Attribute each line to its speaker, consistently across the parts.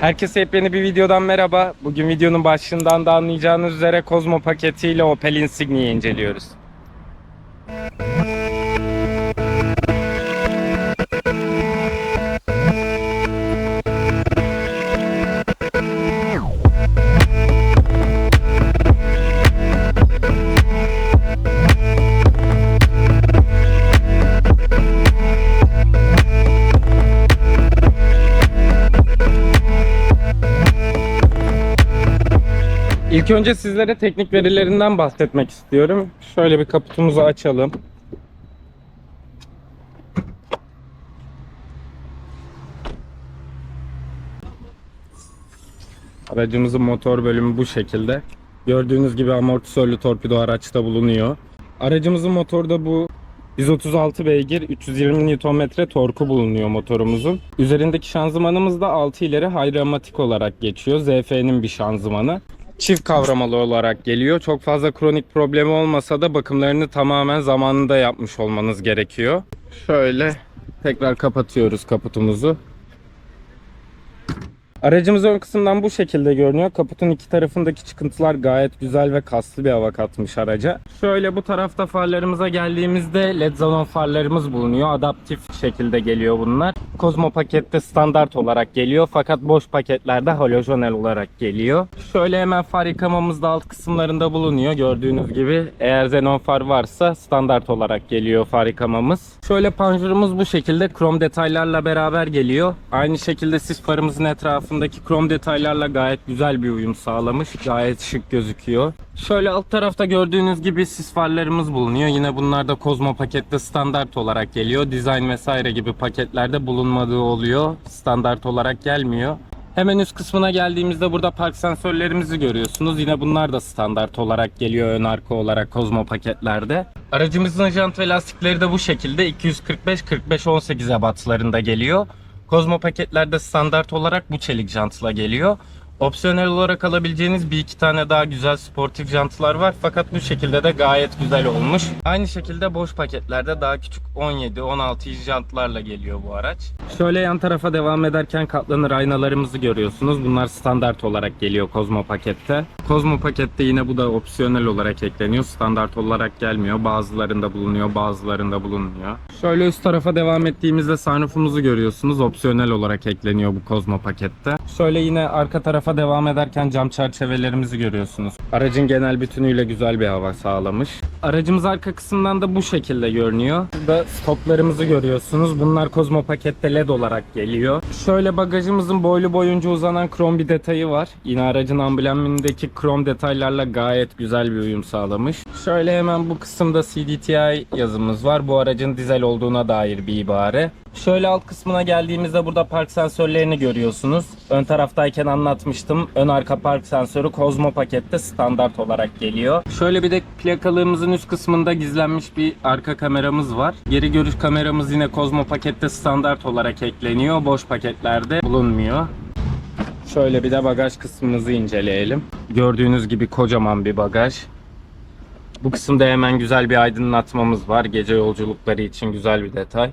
Speaker 1: Herkese yepyeni bir videodan merhaba. Bugün videonun başlığından da anlayacağınız üzere Kozmo paketiyle Opel Insignia'yı inceliyoruz. İlk önce sizlere teknik verilerinden bahsetmek istiyorum. Şöyle bir kaputumuzu açalım. Aracımızın motor bölümü bu şekilde. Gördüğünüz gibi amortisörlü torpido araçta bulunuyor. Aracımızın motoru da bu 136 beygir 320 Nm torku bulunuyor motorumuzun. Üzerindeki şanzımanımız da 6 ileri hayramatik olarak geçiyor. ZF'nin bir şanzımanı. Çift kavramalı olarak geliyor. Çok fazla kronik problemi olmasa da bakımlarını tamamen zamanında yapmış olmanız gerekiyor. Şöyle tekrar kapatıyoruz kaputumuzu. Aracımız ön kısımdan bu şekilde görünüyor. Kaputun iki tarafındaki çıkıntılar gayet güzel ve kaslı bir hava katmış araca. Şöyle bu tarafta farlarımıza geldiğimizde led xenon farlarımız bulunuyor. Adaptif şekilde geliyor bunlar. Kozmo pakette standart olarak geliyor fakat boş paketlerde halojenel olarak geliyor. Şöyle hemen far yıkamamız da alt kısımlarında bulunuyor. Gördüğünüz gibi eğer xenon far varsa standart olarak geliyor far yıkamamız. Şöyle panjurumuz bu şekilde krom detaylarla beraber geliyor. Aynı şekilde sis farımızın etrafındaki krom detaylarla gayet güzel bir uyum sağlamış. Gayet şık gözüküyor. Şöyle alt tarafta gördüğünüz gibi sis farlarımız bulunuyor. Yine bunlar da Kozmo pakette standart olarak geliyor. Design vesaire gibi paketlerde bulunmadığı oluyor. Standart olarak gelmiyor. Hemen üst kısmına geldiğimizde burada park sensörlerimizi görüyorsunuz. Yine bunlar da standart olarak geliyor ön arka olarak Kozmo paketlerde. Aracımızın jant ve lastikleri de bu şekilde 245-45-18 ebatlarında geliyor. Kozmo paketlerde standart olarak bu çelik jantla geliyor. Opsiyonel olarak alabileceğiniz bir iki tane daha güzel sportif jantlar var fakat bu şekilde de gayet güzel olmuş. Aynı şekilde boş paketlerde daha küçük 17-16 inç jantlarla geliyor bu araç. Şöyle yan tarafa devam ederken katlanır aynalarımızı görüyorsunuz. Bunlar standart olarak geliyor Kozmo pakette. Kozmo pakette yine bu da opsiyonel olarak ekleniyor. Standart olarak gelmiyor. Bazılarında bulunuyor, bazılarında bulunmuyor. Şöyle üst tarafa devam ettiğimizde sunroofumuzu görüyorsunuz. Opsiyonel olarak ekleniyor bu Kozmo pakette. Şöyle yine arka tarafa devam ederken cam çerçevelerimizi görüyorsunuz. Aracın genel bütünüyle güzel bir hava sağlamış. Aracımız arka kısımdan da bu şekilde görünüyor. Burada stoplarımızı görüyorsunuz. Bunlar Kozmo pakette LED olarak geliyor. Şöyle bagajımızın boylu boyunca uzanan krom bir detayı var. Yine aracın amblemindeki krom detaylarla gayet güzel bir uyum sağlamış. Şöyle hemen bu kısımda CDTI yazımız var. Bu aracın dizel olduğuna dair bir ibare. Şöyle alt kısmına geldiğimizde burada park sensörlerini görüyorsunuz. Ön taraftayken anlatmıştım. Ön arka park sensörü Kozmo pakette standart olarak geliyor. Şöyle bir de plakalığımızın üst kısmında gizlenmiş bir arka kameramız var. Geri görüş kameramız yine Kozmo pakette standart olarak ekleniyor. Boş paketlerde bulunmuyor. Şöyle bir de bagaj kısmımızı inceleyelim. Gördüğünüz gibi kocaman bir bagaj. Bu kısımda hemen güzel bir aydınlatmamız var. Gece yolculukları için güzel bir detay.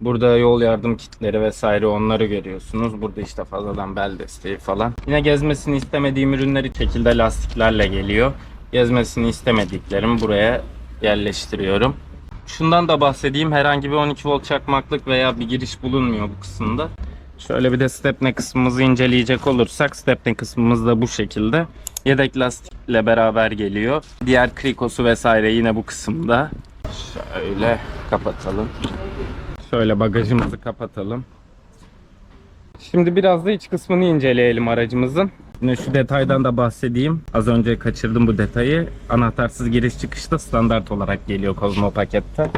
Speaker 1: Burada yol yardım kitleri vesaire onları görüyorsunuz. Burada işte fazladan bel desteği falan. Yine gezmesini istemediğim ürünleri şekilde lastiklerle geliyor. Gezmesini istemediklerimi buraya yerleştiriyorum. Şundan da bahsedeyim. Herhangi bir 12 volt çakmaklık veya bir giriş bulunmuyor bu kısımda. Şöyle bir de stepne kısmımızı inceleyecek olursak stepne kısmımız da bu şekilde. Yedek lastikle beraber geliyor. Diğer krikosu vesaire yine bu kısımda. Şöyle kapatalım. Şöyle bagajımızı kapatalım. Şimdi biraz da iç kısmını inceleyelim aracımızın. Yine şu detaydan da bahsedeyim. Az önce kaçırdım bu detayı. Anahtarsız giriş çıkışta standart olarak geliyor Kozmo pakette.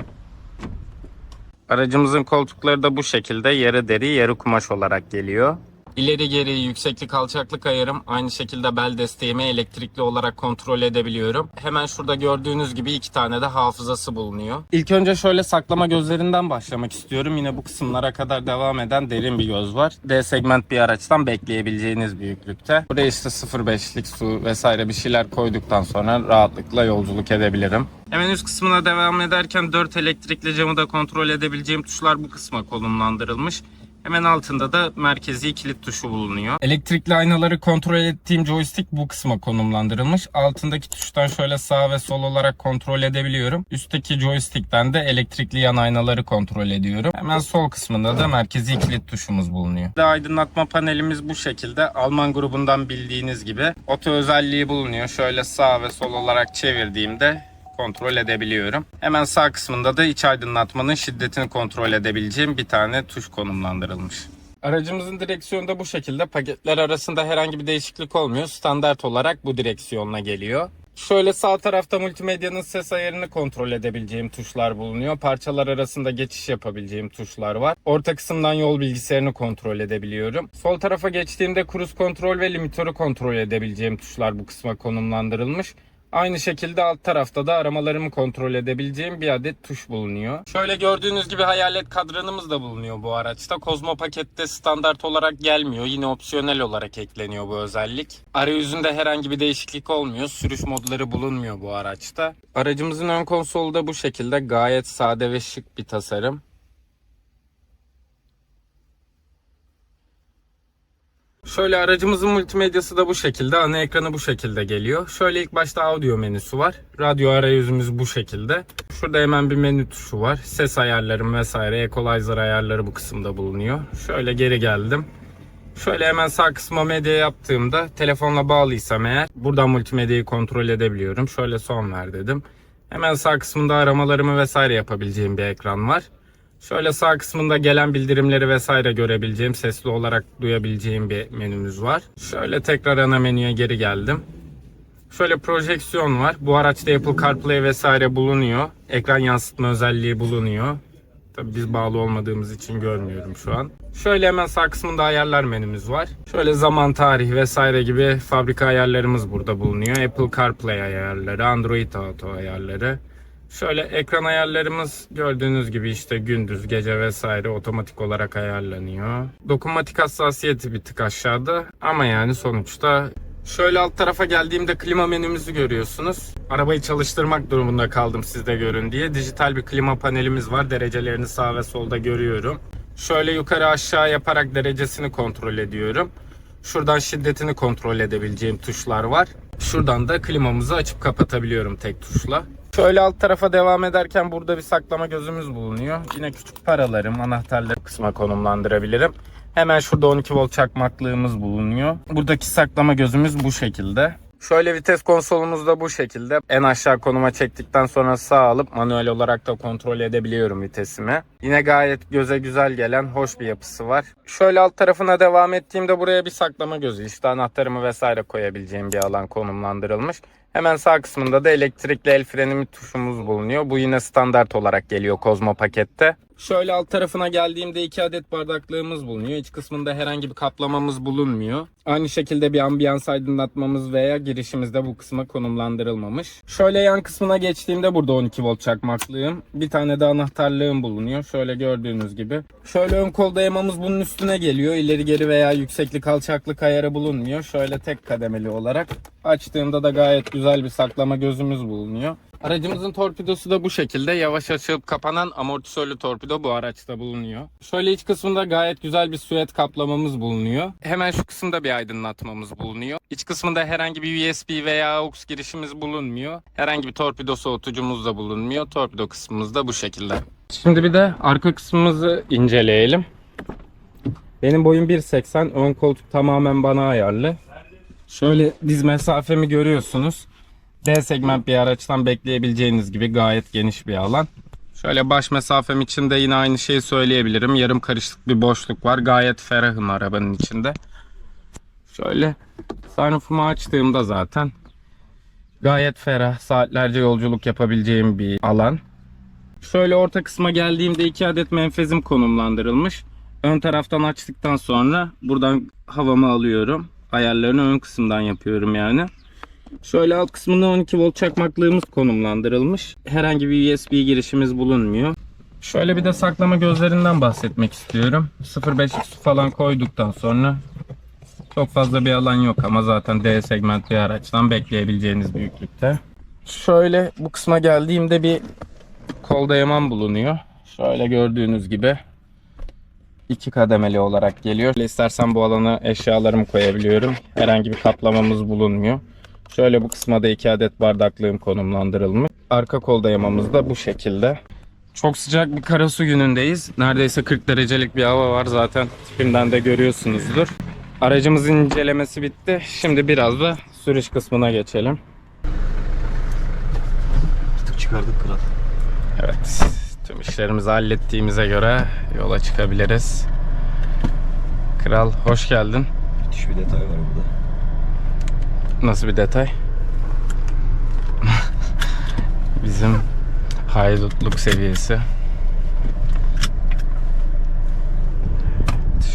Speaker 1: Aracımızın koltukları da bu şekilde yarı deri yarı kumaş olarak geliyor. İleri geri yükseklik alçaklık ayarım aynı şekilde bel desteğimi elektrikli olarak kontrol edebiliyorum. Hemen şurada gördüğünüz gibi iki tane de hafızası bulunuyor. İlk önce şöyle saklama gözlerinden başlamak istiyorum. Yine bu kısımlara kadar devam eden derin bir göz var. D segment bir araçtan bekleyebileceğiniz büyüklükte. Buraya işte 0.5'lik su vesaire bir şeyler koyduktan sonra rahatlıkla yolculuk edebilirim. Hemen üst kısmına devam ederken 4 elektrikli camı da kontrol edebileceğim tuşlar bu kısma konumlandırılmış. Hemen altında da merkezi kilit tuşu bulunuyor. Elektrikli aynaları kontrol ettiğim joystick bu kısma konumlandırılmış. Altındaki tuştan şöyle sağ ve sol olarak kontrol edebiliyorum. Üstteki joystickten de elektrikli yan aynaları kontrol ediyorum. Hemen sol kısmında da merkezi kilit tuşumuz bulunuyor. Aydınlatma panelimiz bu şekilde. Alman grubundan bildiğiniz gibi oto özelliği bulunuyor. Şöyle sağ ve sol olarak çevirdiğimde kontrol edebiliyorum. Hemen sağ kısmında da iç aydınlatmanın şiddetini kontrol edebileceğim bir tane tuş konumlandırılmış. Aracımızın direksiyonu da bu şekilde. Paketler arasında herhangi bir değişiklik olmuyor. Standart olarak bu direksiyonla geliyor. Şöyle sağ tarafta multimedyanın ses ayarını kontrol edebileceğim tuşlar bulunuyor. Parçalar arasında geçiş yapabileceğim tuşlar var. Orta kısımdan yol bilgisayarını kontrol edebiliyorum. Sol tarafa geçtiğimde cruise kontrol ve limitörü kontrol edebileceğim tuşlar bu kısma konumlandırılmış. Aynı şekilde alt tarafta da aramalarımı kontrol edebileceğim bir adet tuş bulunuyor. Şöyle gördüğünüz gibi hayalet kadranımız da bulunuyor bu araçta. Kozmo pakette standart olarak gelmiyor. Yine opsiyonel olarak ekleniyor bu özellik. Arayüzünde herhangi bir değişiklik olmuyor. Sürüş modları bulunmuyor bu araçta. Aracımızın ön konsolu da bu şekilde gayet sade ve şık bir tasarım. Şöyle aracımızın multimedyası da bu şekilde. Ana ekranı bu şekilde geliyor. Şöyle ilk başta audio menüsü var. Radyo arayüzümüz bu şekilde. Şurada hemen bir menü tuşu var. Ses ayarlarım vesaire, equalizer ayarları bu kısımda bulunuyor. Şöyle geri geldim. Şöyle hemen sağ kısma medya yaptığımda telefonla bağlıysam eğer buradan multimedyayı kontrol edebiliyorum. Şöyle son ver dedim. Hemen sağ kısmında aramalarımı vesaire yapabileceğim bir ekran var. Şöyle sağ kısmında gelen bildirimleri vesaire görebileceğim, sesli olarak duyabileceğim bir menümüz var. Şöyle tekrar ana menüye geri geldim. Şöyle projeksiyon var. Bu araçta Apple CarPlay vesaire bulunuyor. Ekran yansıtma özelliği bulunuyor. Tabii biz bağlı olmadığımız için görmüyorum şu an. Şöyle hemen sağ kısmında ayarlar menümüz var. Şöyle zaman, tarih vesaire gibi fabrika ayarlarımız burada bulunuyor. Apple CarPlay ayarları, Android Auto ayarları. Şöyle ekran ayarlarımız gördüğünüz gibi işte gündüz, gece vesaire otomatik olarak ayarlanıyor. Dokunmatik hassasiyeti bir tık aşağıda ama yani sonuçta Şöyle alt tarafa geldiğimde klima menümüzü görüyorsunuz. Arabayı çalıştırmak durumunda kaldım sizde görün diye. Dijital bir klima panelimiz var. Derecelerini sağ ve solda görüyorum. Şöyle yukarı aşağı yaparak derecesini kontrol ediyorum. Şuradan şiddetini kontrol edebileceğim tuşlar var. Şuradan da klimamızı açıp kapatabiliyorum tek tuşla. Şöyle alt tarafa devam ederken burada bir saklama gözümüz bulunuyor. Yine küçük paralarım, anahtarları kısma konumlandırabilirim. Hemen şurada 12 volt çakmaklığımız bulunuyor. Buradaki saklama gözümüz bu şekilde. Şöyle vites konsolumuz da bu şekilde. En aşağı konuma çektikten sonra sağ alıp manuel olarak da kontrol edebiliyorum vitesimi. Yine gayet göze güzel gelen hoş bir yapısı var. Şöyle alt tarafına devam ettiğimde buraya bir saklama gözü işte anahtarımı vesaire koyabileceğim bir alan konumlandırılmış. Hemen sağ kısmında da elektrikli el frenimi tuşumuz bulunuyor. Bu yine standart olarak geliyor Kozmo pakette. Şöyle alt tarafına geldiğimde iki adet bardaklığımız bulunuyor. İç kısmında herhangi bir kaplamamız bulunmuyor. Aynı şekilde bir ambiyans aydınlatmamız veya girişimizde bu kısma konumlandırılmamış. Şöyle yan kısmına geçtiğimde burada 12 volt çakmaklığım. Bir tane de anahtarlığım bulunuyor. Şöyle gördüğünüz gibi. Şöyle ön kol dayamamız bunun üstüne geliyor. İleri geri veya yükseklik alçaklık ayarı bulunmuyor. Şöyle tek kademeli olarak. Açtığımda da gayet güzel bir saklama gözümüz bulunuyor. Aracımızın torpidosu da bu şekilde yavaş açılıp kapanan amortisörlü torpido bu araçta bulunuyor. Şöyle iç kısmında gayet güzel bir süet kaplamamız bulunuyor. Hemen şu kısımda bir aydınlatmamız bulunuyor. İç kısmında herhangi bir USB veya AUX girişimiz bulunmuyor. Herhangi bir torpido soğutucumuz da bulunmuyor. Torpido kısmımız da bu şekilde. Şimdi bir de arka kısmımızı inceleyelim. Benim boyum 1.80. Ön koltuk tamamen bana ayarlı. Şöyle diz mesafemi görüyorsunuz. D segment bir araçtan bekleyebileceğiniz gibi gayet geniş bir alan. Şöyle baş mesafem için de yine aynı şeyi söyleyebilirim. Yarım karışık bir boşluk var. Gayet ferahım arabanın içinde. Şöyle sunroofumu açtığımda zaten gayet ferah, saatlerce yolculuk yapabileceğim bir alan. Şöyle orta kısma geldiğimde iki adet menfezim konumlandırılmış. Ön taraftan açtıktan sonra buradan havamı alıyorum. Ayarlarını ön kısımdan yapıyorum yani. Şöyle alt kısmında 12 volt çakmaklığımız konumlandırılmış. Herhangi bir USB girişimiz bulunmuyor. Şöyle bir de saklama gözlerinden bahsetmek istiyorum. 0.5 su falan koyduktan sonra çok fazla bir alan yok ama zaten D segment bir araçtan bekleyebileceğiniz büyüklükte. Şöyle bu kısma geldiğimde bir kol dayaman bulunuyor. Şöyle gördüğünüz gibi iki kademeli olarak geliyor. İstersen bu alana eşyalarımı koyabiliyorum. Herhangi bir kaplamamız bulunmuyor. Şöyle bu kısma da iki adet bardaklığım konumlandırılmış. Arka kol dayamamız da bu şekilde. Çok sıcak bir karasu günündeyiz. Neredeyse 40 derecelik bir hava var zaten tipimden de görüyorsunuzdur. Aracımızın incelemesi bitti. Şimdi biraz da sürüş kısmına geçelim.
Speaker 2: Tık çıkardık kral.
Speaker 1: Evet. Tüm işlerimizi hallettiğimize göre yola çıkabiliriz. Kral hoş geldin.
Speaker 2: Müthiş bir detay var burada.
Speaker 1: Nasıl bir detay? Bizim haydutluk seviyesi.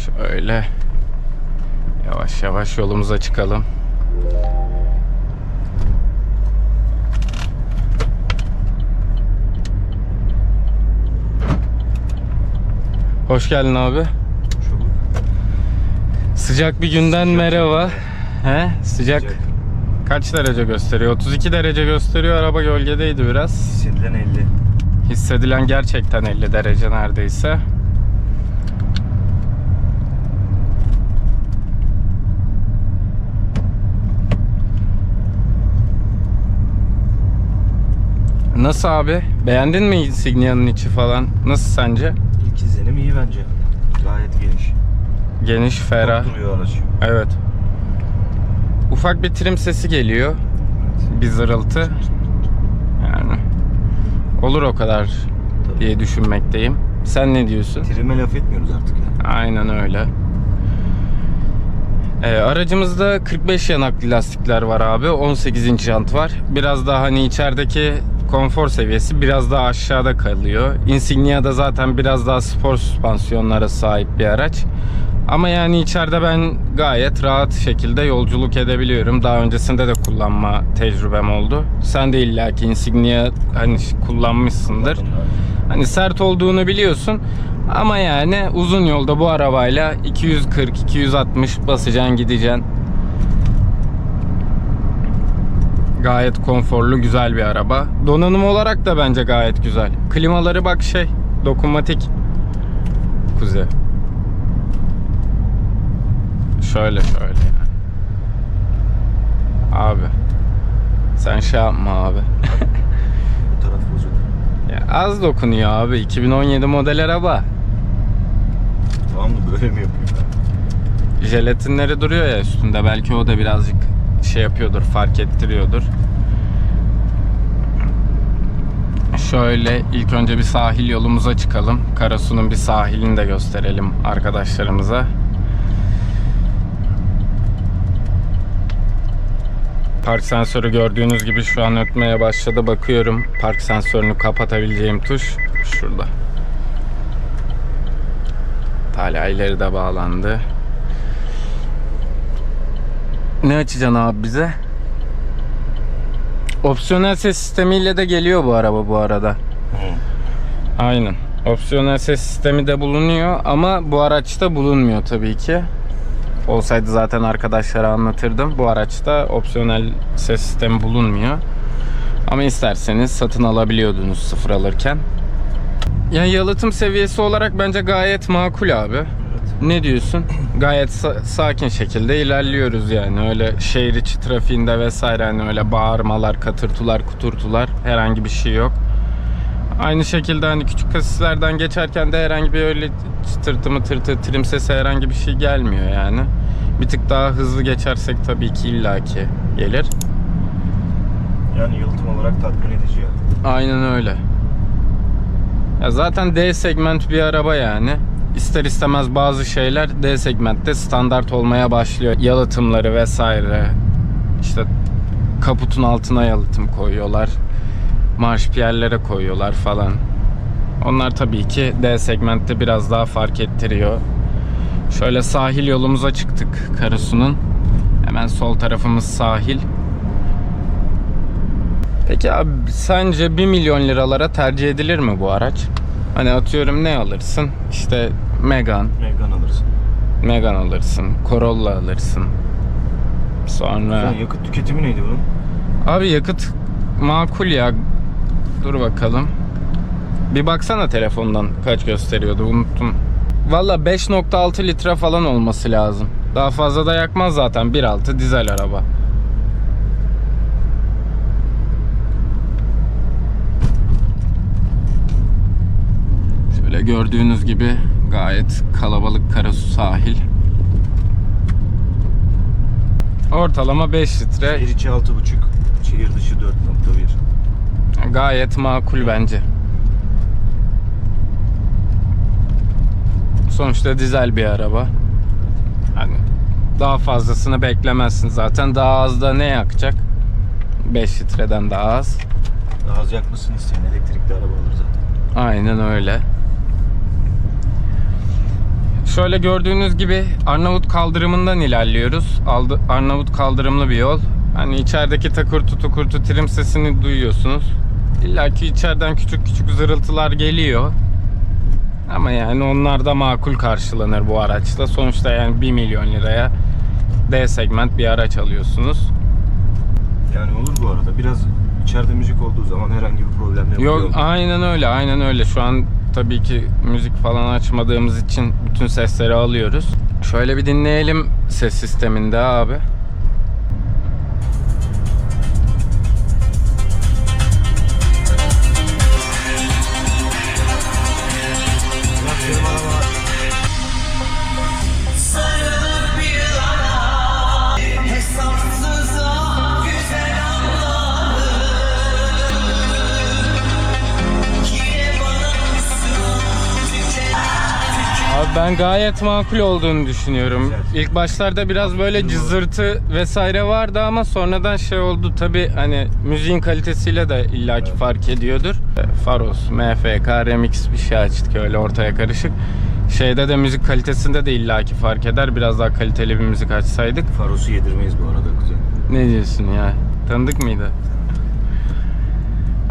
Speaker 1: Şöyle yavaş yavaş yolumuza çıkalım. Hoş geldin abi. Sıcak bir günden merhaba. He? Sıcak.
Speaker 2: sıcak.
Speaker 1: Kaç derece gösteriyor? 32 derece gösteriyor. Araba gölgedeydi biraz.
Speaker 2: Hissedilen 50.
Speaker 1: Hissedilen gerçekten 50 derece neredeyse. Nasıl abi? Beğendin mi Insignia'nın içi falan? Nasıl sence?
Speaker 2: İlk izlenim iyi bence. Gayet geniş.
Speaker 1: Geniş, ferah.
Speaker 2: Çok duruyor araç.
Speaker 1: Evet. Ufak bir trim sesi geliyor. Bir zırıltı. Yani olur o kadar
Speaker 2: Tabii.
Speaker 1: diye düşünmekteyim. Sen ne diyorsun?
Speaker 2: Trime laf etmiyoruz artık ya.
Speaker 1: Aynen öyle. Ee, aracımızda 45 yanaklı lastikler var abi. 18 inç jant var. Biraz daha hani içerideki konfor seviyesi biraz daha aşağıda kalıyor. Insignia'da zaten biraz daha spor süspansiyonlara sahip bir araç. Ama yani içeride ben gayet rahat şekilde yolculuk edebiliyorum. Daha öncesinde de kullanma tecrübem oldu. Sen de illaki Insignia hani kullanmışsındır. Hani sert olduğunu biliyorsun. Ama yani uzun yolda bu arabayla 240-260 basacaksın gideceksin. Gayet konforlu güzel bir araba. Donanım olarak da bence gayet güzel. Klimaları bak şey dokunmatik. Kuzey. Şöyle şöyle yani. Abi. Sen şey yapma abi.
Speaker 2: Bu taraf bozuk.
Speaker 1: Ya az dokunuyor abi. 2017 model araba.
Speaker 2: Tamam mı böyle mi yapayım ben?
Speaker 1: Jelatinleri duruyor ya üstünde. Belki o da birazcık şey yapıyordur, fark ettiriyordur. Şöyle ilk önce bir sahil yolumuza çıkalım. Karasu'nun bir sahilini de gösterelim arkadaşlarımıza. Park sensörü gördüğünüz gibi şu an ötmeye başladı. Bakıyorum park sensörünü kapatabileceğim tuş şurada. Hala ileride bağlandı. Ne açacaksın abi bize? Opsiyonel ses sistemiyle de geliyor bu araba bu arada. Aynen. Opsiyonel ses sistemi de bulunuyor ama bu araçta bulunmuyor tabii ki. Olsaydı zaten arkadaşlara anlatırdım. Bu araçta opsiyonel ses sistemi bulunmuyor. Ama isterseniz satın alabiliyordunuz sıfır alırken. Yani yalıtım seviyesi olarak bence gayet makul abi. Ne diyorsun? Gayet sa- sakin şekilde ilerliyoruz yani. Öyle şehir içi trafiğinde vesaire hani öyle bağırmalar, katırtılar, kuturtular herhangi bir şey yok. Aynı şekilde hani küçük kasislerden geçerken de herhangi bir öyle çıtırtı mı tırtı trim sesi herhangi bir şey gelmiyor yani. Bir tık daha hızlı geçersek tabii ki illaki gelir.
Speaker 2: Yani yalıtım olarak tatmin edici ya.
Speaker 1: Aynen öyle. Ya zaten D segment bir araba yani. İster istemez bazı şeyler D segmentte standart olmaya başlıyor. Yalıtımları vesaire. İşte kaputun altına yalıtım koyuyorlar. Marş piyerlere koyuyorlar falan. Onlar tabii ki D segmentte biraz daha fark ettiriyor. Şöyle sahil yolumuza çıktık Karasu'nun. Hemen sol tarafımız sahil. Peki abi sence 1 milyon liralara tercih edilir mi bu araç? Hani atıyorum ne alırsın? İşte Megane,
Speaker 2: Megane alırsın.
Speaker 1: Megane alırsın, Corolla alırsın. Sonra
Speaker 2: Sen yakıt tüketimi neydi bunun?
Speaker 1: abi yakıt makul ya. Dur bakalım. Bir baksana telefondan kaç gösteriyordu unuttum. Valla 5.6 litre falan olması lazım. Daha fazla da yakmaz zaten 1.6 dizel araba. Şöyle gördüğünüz gibi gayet kalabalık Karasu sahil. Ortalama 5 litre.
Speaker 2: Şehir içi 6.5, şehir dışı 4.1.
Speaker 1: Gayet makul bence. Sonuçta dizel bir araba. Hani daha fazlasını beklemezsin zaten. Daha az da ne yakacak? 5 litreden daha az.
Speaker 2: Daha az yakmasını isteyen elektrikli araba alır zaten.
Speaker 1: Aynen öyle. Şöyle gördüğünüz gibi Arnavut kaldırımından ilerliyoruz. Arnavut kaldırımlı bir yol. Hani içerideki takırtı tukurtu trim sesini duyuyorsunuz. İlla ki içeriden küçük küçük zırıltılar geliyor. Ama yani onlar da makul karşılanır bu araçta. Sonuçta yani 1 milyon liraya D segment bir araç alıyorsunuz.
Speaker 2: Yani olur bu arada. Biraz içeride müzik olduğu zaman herhangi bir problem yok.
Speaker 1: Yok aynen öyle aynen öyle şu an tabii ki müzik falan açmadığımız için bütün sesleri alıyoruz. Şöyle bir dinleyelim ses sisteminde abi. Ben gayet makul olduğunu düşünüyorum. İlk başlarda biraz böyle cızırtı vesaire vardı ama sonradan şey oldu tabi hani müziğin kalitesiyle de illaki fark ediyordur. Faros, MFK, Remix bir şey açtık öyle ortaya karışık. Şeyde de müzik kalitesinde de illaki fark eder. Biraz daha kaliteli bir müzik açsaydık.
Speaker 2: Faros'u yedirmeyiz bu arada kıza.
Speaker 1: Ne diyorsun ya? Tanıdık mıydı?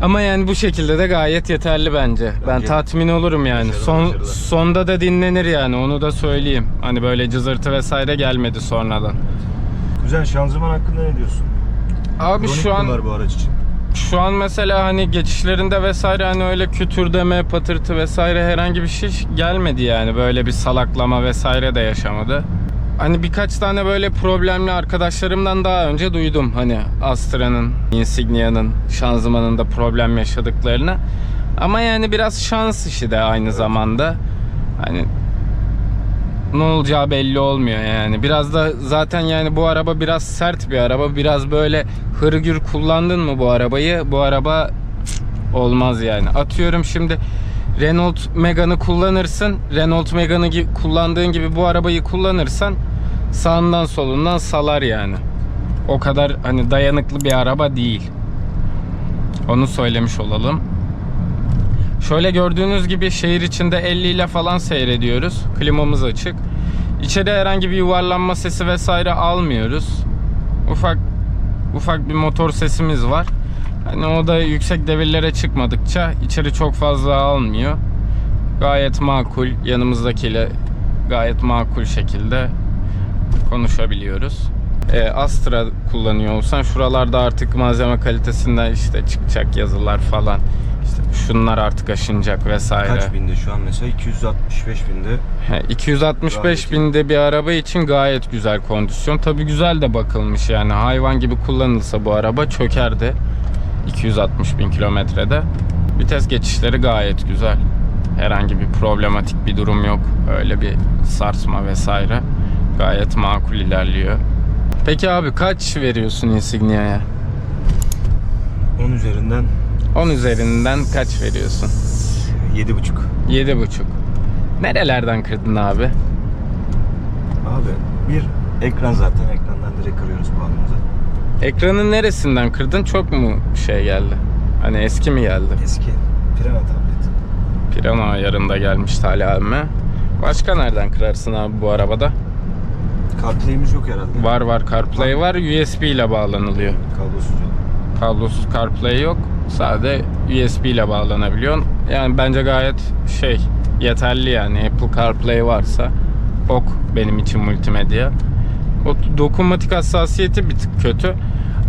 Speaker 1: Ama yani bu şekilde de gayet yeterli bence. Ben tatmin olurum yani.
Speaker 2: Başarılı,
Speaker 1: Son
Speaker 2: başarılı.
Speaker 1: sonda da dinlenir yani. Onu da söyleyeyim. Hani böyle cızırtı vesaire gelmedi sonradan.
Speaker 2: Güzel şanzıman hakkında ne diyorsun?
Speaker 1: Abi
Speaker 2: Kronik
Speaker 1: şu an
Speaker 2: var bu araç için.
Speaker 1: şu an mesela hani geçişlerinde vesaire hani öyle kütürdeme, patırtı vesaire herhangi bir şey gelmedi yani. Böyle bir salaklama vesaire de yaşamadı. Hani birkaç tane böyle problemli arkadaşlarımdan daha önce duydum hani Astra'nın, Insignia'nın şanzımanında problem yaşadıklarını. Ama yani biraz şans işi de aynı zamanda. Hani ne olacağı belli olmuyor yani. Biraz da zaten yani bu araba biraz sert bir araba. Biraz böyle hırgür kullandın mı bu arabayı? Bu araba olmaz yani. Atıyorum şimdi Renault Megane'ı kullanırsın. Renault Megane'ı kullandığın gibi bu arabayı kullanırsan sağından solundan salar yani. O kadar hani dayanıklı bir araba değil. Onu söylemiş olalım. Şöyle gördüğünüz gibi şehir içinde 50 ile falan seyrediyoruz. Klimamız açık. İçeri herhangi bir yuvarlanma sesi vesaire almıyoruz. Ufak ufak bir motor sesimiz var. Hani o da yüksek devirlere çıkmadıkça içeri çok fazla almıyor. Gayet makul yanımızdakiyle gayet makul şekilde konuşabiliyoruz. Ee, Astra kullanıyor olsan şuralarda artık malzeme kalitesinden işte çıkacak yazılar falan. İşte şunlar artık aşınacak vesaire.
Speaker 2: Kaç binde şu an mesela? 265 binde.
Speaker 1: He, 265
Speaker 2: Gayet iyi.
Speaker 1: binde bir araba için gayet güzel kondisyon. Tabi güzel de bakılmış yani hayvan gibi kullanılsa bu araba çökerdi. 260 bin kilometrede. Vites geçişleri gayet güzel. Herhangi bir problematik bir durum yok. Öyle bir sarsma vesaire. Gayet makul ilerliyor. Peki abi kaç veriyorsun Insignia'ya?
Speaker 2: 10 üzerinden
Speaker 1: 10 üzerinden kaç veriyorsun?
Speaker 2: 7.5.
Speaker 1: 7,5. Nerelerden kırdın abi?
Speaker 2: Abi bir ekran zaten ekrandan direkt kırıyoruz puanımızı.
Speaker 1: Ekranın neresinden kırdın? Çok mu şey geldi? Hani eski mi geldi?
Speaker 2: Eski Pirana tablet.
Speaker 1: Pirana ayarında gelmiş Talha abime. Başka nereden kırarsın abi bu arabada?
Speaker 2: CarPlay'imiz yok herhalde.
Speaker 1: Var var CarPlay var. USB ile bağlanılıyor.
Speaker 2: Kablosuz yok.
Speaker 1: Kablosuz CarPlay yok. Sadece USB ile bağlanabiliyorsun. Yani bence gayet şey yeterli yani. Apple CarPlay varsa ok benim için multimedya. O dokunmatik hassasiyeti bir tık kötü.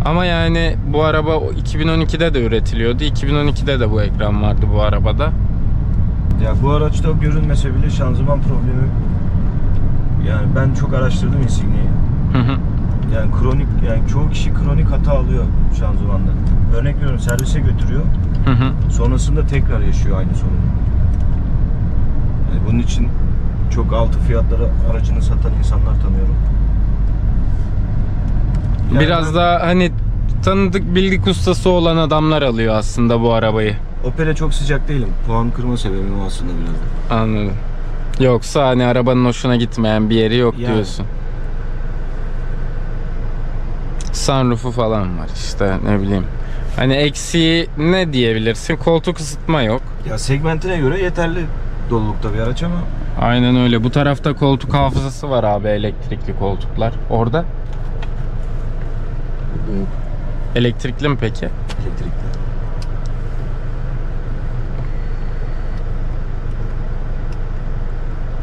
Speaker 1: Ama yani bu araba 2012'de de üretiliyordu. 2012'de de bu ekran vardı bu arabada.
Speaker 2: Ya bu araçta görünmese bile şanzıman problemi yani ben çok araştırdım Insignia'yı. Yani kronik yani çoğu kişi kronik hata alıyor şanzımanda. Örnek veriyorum servise götürüyor.
Speaker 1: Hı hı.
Speaker 2: Sonrasında tekrar yaşıyor aynı sorunu. Yani bunun için çok altı fiyatlara aracını satan insanlar tanıyorum. Yani
Speaker 1: Biraz da hani tanıdık bildik ustası olan adamlar alıyor aslında bu arabayı.
Speaker 2: Opel'e çok sıcak değilim. Puan kırma sebebim aslında biraz. da.
Speaker 1: Anladım. Yoksa hani arabanın hoşuna gitmeyen bir yeri yok
Speaker 2: Yani.
Speaker 1: diyorsun. Sunroof'u falan var işte ne bileyim. Hani eksiği ne diyebilirsin? Koltuk ısıtma yok.
Speaker 2: Ya segmentine göre yeterli dolulukta bir araç ama
Speaker 1: Aynen öyle. Bu tarafta koltuk hafızası var abi elektrikli koltuklar. Orada elektrikli mi peki?
Speaker 2: elektrikli.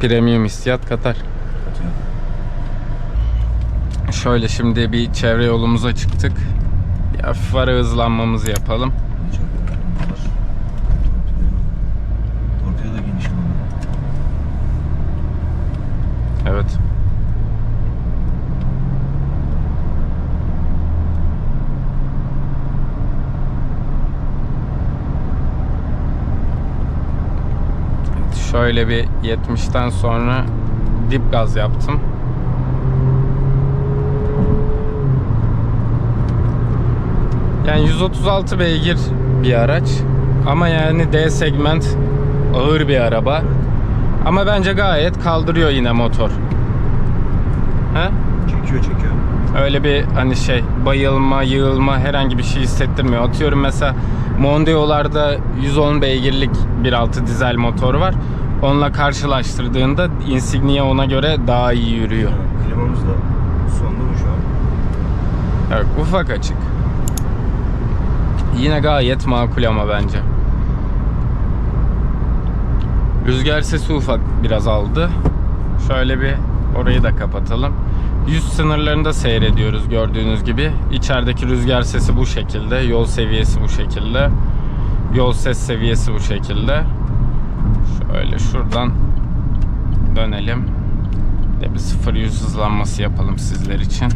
Speaker 1: Premium hissiyat katar. Şöyle şimdi bir çevre yolumuza çıktık. Bir hafif ara hızlanmamızı yapalım.
Speaker 2: Torpido da geniş ama.
Speaker 1: Evet. Evet, Şöyle bir 70'ten sonra dip gaz yaptım. Yani 136 beygir bir araç. Ama yani D segment ağır bir araba. Ama bence gayet kaldırıyor yine motor. He?
Speaker 2: Çekiyor çekiyor.
Speaker 1: Öyle bir hani şey bayılma, yığılma herhangi bir şey hissettirmiyor. Atıyorum mesela Mondeo'larda 110 beygirlik 1.6 dizel motor var. Onunla karşılaştırdığında Insignia ona göre daha iyi yürüyor.
Speaker 2: Yani klimamız da sonda mı şu an?
Speaker 1: Evet, ufak açık. Yine gayet makul ama bence. Rüzgar sesi ufak biraz aldı. Şöyle bir orayı da kapatalım. 100 sınırlarında seyrediyoruz gördüğünüz gibi. İçerideki rüzgar sesi bu şekilde. Yol seviyesi bu şekilde. Yol ses seviyesi bu şekilde. Şöyle şuradan dönelim. De bir 0-100 hızlanması yapalım sizler için.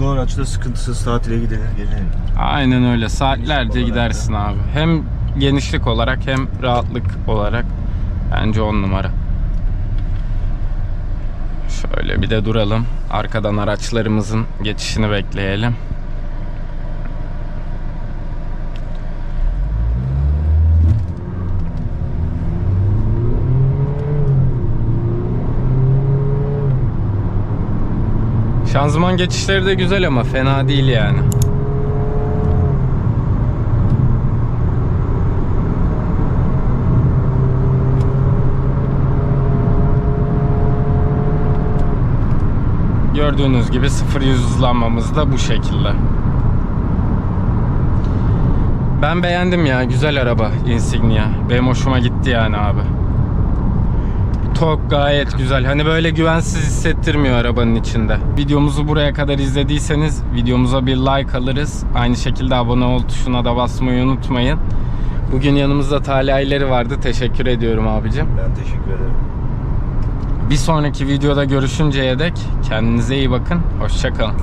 Speaker 2: Bu araçta sıkıntısız tatile gidilir gelir.
Speaker 1: Aynen öyle. Saatlerce
Speaker 2: olarak
Speaker 1: gidersin abi. Hem genişlik olarak hem rahatlık olarak bence on numara. Şöyle bir de duralım. Arkadan araçlarımızın geçişini bekleyelim. Şanzıman geçişleri de güzel ama fena değil yani. Gördüğünüz gibi 0-100 hızlanmamız da bu şekilde. Ben beğendim ya. Güzel araba Insignia. Benim hoşuma gitti yani abi. Tok gayet güzel. Hani böyle güvensiz hissettirmiyor arabanın içinde. Videomuzu buraya kadar izlediyseniz videomuza bir like alırız. Aynı şekilde abone ol tuşuna da basmayı unutmayın. Bugün yanımızda Talha vardı. Teşekkür ediyorum abicim.
Speaker 2: Ben teşekkür ederim.
Speaker 1: Bir sonraki videoda görüşünceye dek kendinize iyi bakın. Hoşçakalın.